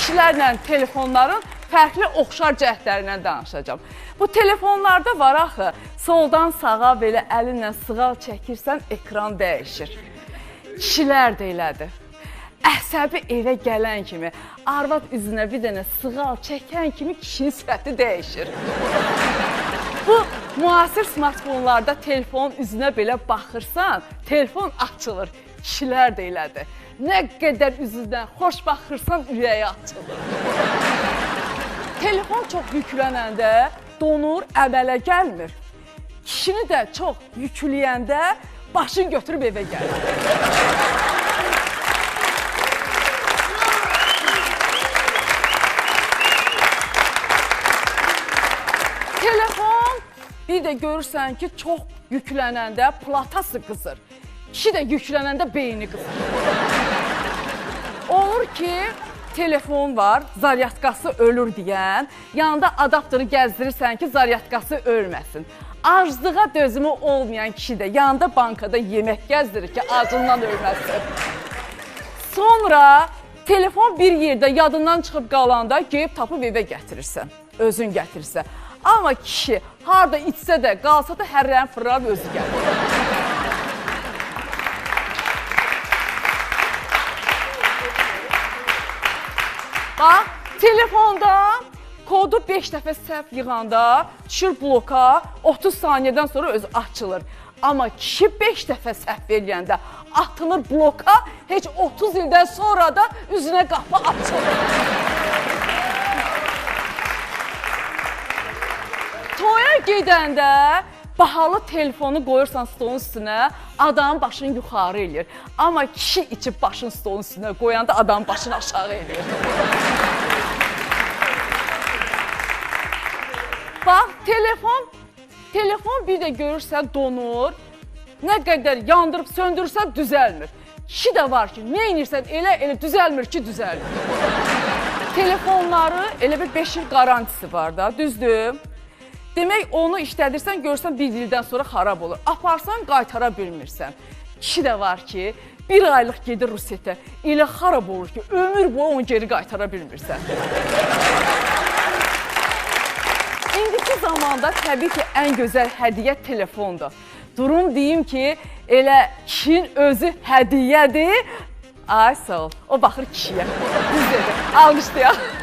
kişilərlə telefonların fərqli oxşar cəhətlərindən danışacağam. Bu telefonlarda var axı, soldan sağa belə əlinlə sığal çəkirsən, ekran dəyişir. Kişilər də elədir. Əsəbi evə gələn kimi, arvad üzünə bir dənə sığal çəkən kimi kişinin sifəti dəyişir. Bu müasir smartfonlarda telefonun üzünə belə baxırsan, telefon açılır. Kişilər də elədir. Nə qədər üzündən xoş baxırsan, ürəyi açılır. Telefon çox yüklənəndə donur, əmələ gəlmir. Kişini də çox yükləyəndə başını götürüb evə gəlir. Bir də görürsən ki, çox yüklənəndə platası qızır. Kişi də yüklənəndə beyni qızır. Olur ki, telefon var, zaryadkası ölür deyən, yanında adapteri gəzdirirsən ki, zaryadkası ölməsin. Aclığa dözümü olmayan kişi də yanında bankada yemək gəzdirir ki, acından ölməsin. Sonra telefon bir yerdə yadından çıxıb qalanda geyib tapıb evə gətirirsən. Özün gətirirsən. Amma kişi harda içsə də, qalsa da hərrən fırlar özü gəlir. Bax, telefonda kodu 5 dəfə səhv yığanda düşür bloka, 30 saniyədən sonra özü açılır. Amma kişi 5 dəfə səhv eləyəndə atılır bloka, heç 30 ildən sonra da üzünə qapı açılır. Toya gedəndə bahalı telefonu qoyursan stolun üstünə, adamın başını yuxarı eləyir. Amma kişi içib başını stolun üstünə qoyanda adamın başını aşağı eləyir. Bax, telefon, telefon bir də görürsən donur. Nə qədər yandırıb söndürsən düzəlmir. Kişi də var ki, nə edirsən elə elə düzəlmir ki, düzəlmir. Telefonları elə bir 5 il qarantisi var da, düzdür? Demək onu işlədirsən, görsən bir ildən sonra xarab olur. Aparsan qaytara bilmirsən. Kişi də var ki, bir aylıq gedir rusetə, elə xarab olur ki, ömür boyu onu geri qaytara bilmirsən. İndiki zamanda təbii ki, ən gözəl hədiyyə telefondur. Durum deyim ki, elə kişinin özü hədiyyədir. Ay sağ ol. O baxır kişiyə. Düz dedi. Alqışlayaq.